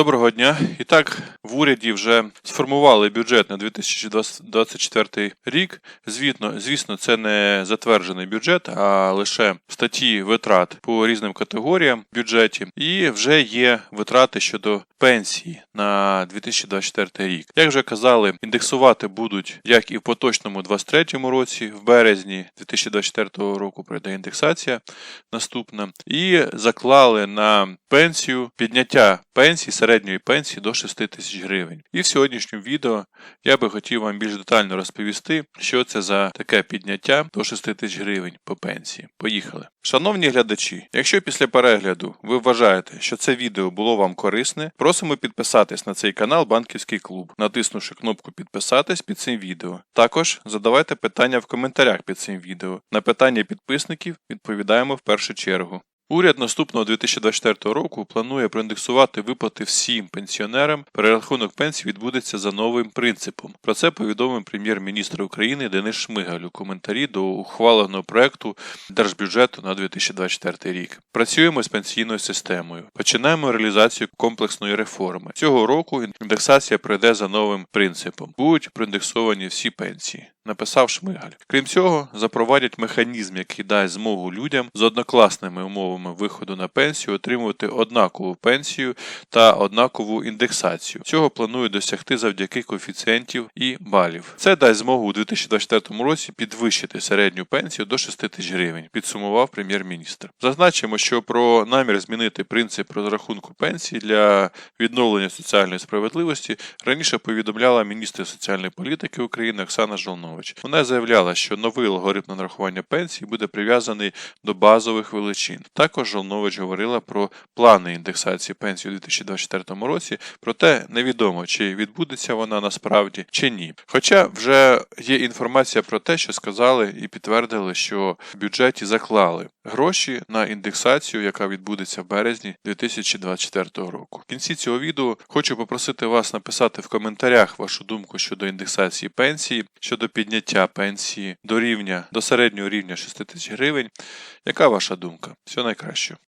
Доброго дня. І так, в уряді вже сформували бюджет на 2024 рік. Звітно, звісно, це не затверджений бюджет, а лише статті витрат по різним категоріям в бюджеті. І вже є витрати щодо пенсії на 2024 рік. Як вже казали, індексувати будуть як і в поточному 2023 році, в березні 2024 року пройде індексація наступна. І заклали на пенсію підняття пенсії, середньої пенсії до 6 тисяч гривень. І в сьогоднішньому відео я би хотів вам більш детально розповісти, що це за таке підняття до 6 тисяч гривень по пенсії. Поїхали. Шановні глядачі, якщо після перегляду ви вважаєте, що це відео було вам корисне, просимо підписатись на цей канал Банківський клуб, натиснувши кнопку підписатись під цим відео. Також задавайте питання в коментарях під цим відео. На питання підписників відповідаємо в першу чергу. Уряд наступного 2024 року планує проіндексувати виплати всім пенсіонерам. Перерахунок пенсій відбудеться за новим принципом. Про це повідомив прем'єр-міністр України Денис Шмигаль у коментарі до ухваленого проекту держбюджету на 2024 рік. Працюємо з пенсійною системою. Починаємо реалізацію комплексної реформи. Цього року індексація пройде за новим принципом. Будуть проіндексовані всі пенсії. Написав Шмигаль. Крім цього, запровадять механізм, який дасть змогу людям з однокласними умовами виходу на пенсію отримувати однакову пенсію та однакову індексацію. Цього планують досягти завдяки коефіцієнтів і балів. Це дасть змогу у 2024 році підвищити середню пенсію до 6 тисяч гривень, підсумував прем'єр-міністр. Зазначимо, що про намір змінити принцип розрахунку пенсії для відновлення соціальної справедливості раніше повідомляла міністр соціальної політики України Оксана Жолнович. Вона заявляла, що новий алгоритм нарахування пенсії буде прив'язаний до базових величин. Також Жолнович говорила про плани індексації пенсії у 2024 році, проте невідомо, чи відбудеться вона насправді чи ні. Хоча вже є інформація про те, що сказали і підтвердили, що в бюджеті заклали гроші на індексацію, яка відбудеться в березні 2024 року. В кінці цього відео хочу попросити вас написати в коментарях вашу думку щодо індексації пенсії, щодо підняття пенсії до рівня до середнього рівня 6 тисяч гривень. Яка ваша думка? Всього найкращого.